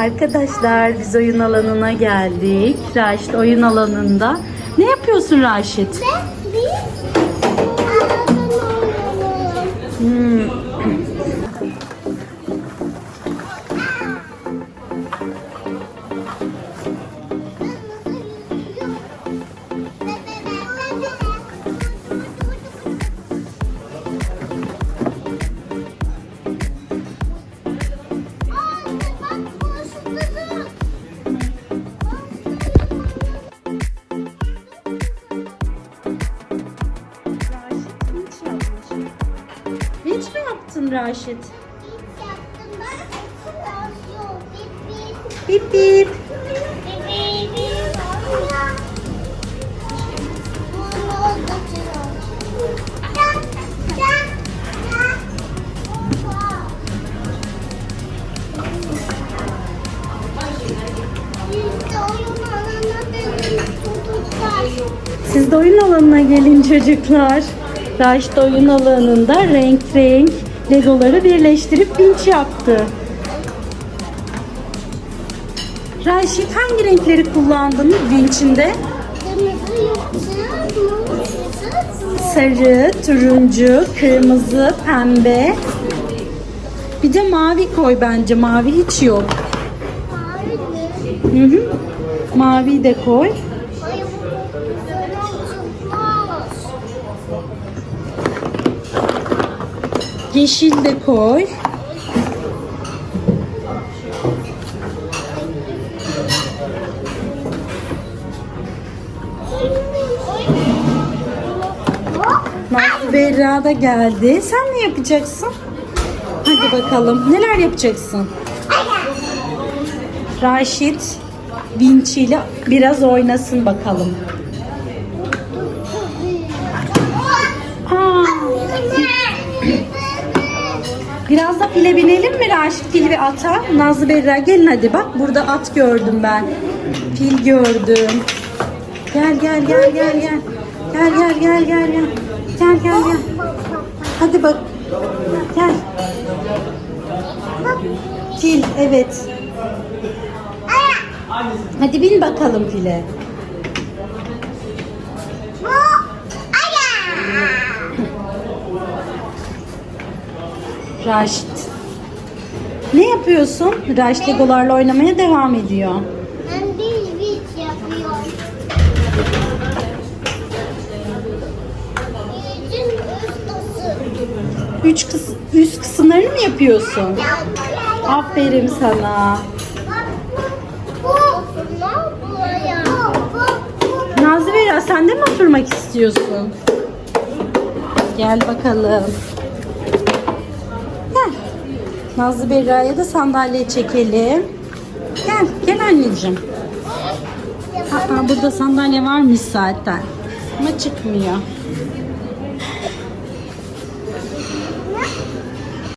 Arkadaşlar biz oyun alanına geldik. Raşit oyun alanında. Ne yapıyorsun Raşit? Biz Raşit? Bip bip. Siz de oyun alanına gelin çocuklar. Raşit oyun alanında renk renk legoları birleştirip vinç yaptı. Raşit hangi renkleri kullandın vinçinde? Sarı, turuncu, kırmızı, pembe. Bir de mavi koy bence. Mavi hiç yok. Hı hı. Mavi de koy. Yeşil de koy. Nazlı Berra da geldi. Sen ne yapacaksın? Hadi bakalım. Neler yapacaksın? Raşit Vinci ile biraz oynasın bakalım. Biraz da file binelim mi Raşit? Fil ve ata. Nazlı Berra gelin hadi bak. Burada at gördüm ben. Fil gördüm. Gel gel gel gel gel. Gel gel gel gel gel. Gel gel gel. Hadi bak. Gel. Fil evet. Hadi bin bakalım file. Raşit. Ne yapıyorsun? Raşit Legolarla oynamaya devam ediyor. Ben bir bit yapıyorum. Yüzün ustası. Üç kıs üst kısımlarını mı yapıyorsun? Aferin sana. Nazlı Vera sen de mi oturmak istiyorsun? Gel bakalım. Nazlı Berra'ya da sandalye çekelim. Gel, gel anneciğim. Aa, burada sandalye varmış zaten. Ama çıkmıyor.